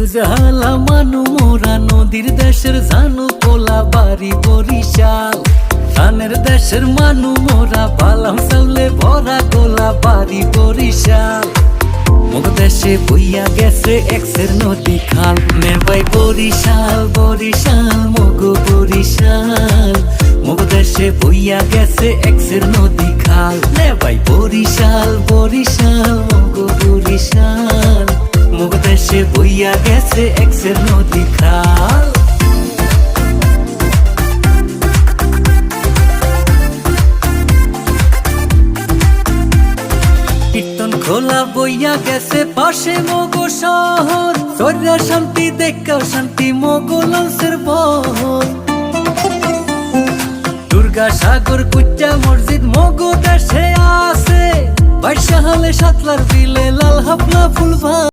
সুজালা মানু মোরা নদীর দেশের জানু কোলা বাড়ি বরিশাল। ধানের দেশের মানু মোরা পালাম চাউলে ভরা কোলা বাড়ি বরিশাল। দেশে বইয়া গেছে এক্সের নদী খাল। নেবাই বরিশাল বরিশাল, মগো বরিশাল। মুখ দেশে বইয়া গেছে এক্সের নদী খাল। নেবাই বরিশাল বরিশাল, মগো বরিশাল। মুখ বইয়া গেছে এক্সের নদী খাল। কীর্তন খোলা বইয়া গেছে পাশে শহর। সর্যা শান্তি, দেখা শান্তি, মগো লঞ্চের বহর। দুর্গা সাগর কুচ্চা মসজিদ মগো দেশে আছে। বাইশা হলে সাতলার বিলে লাল হাফলা ফুল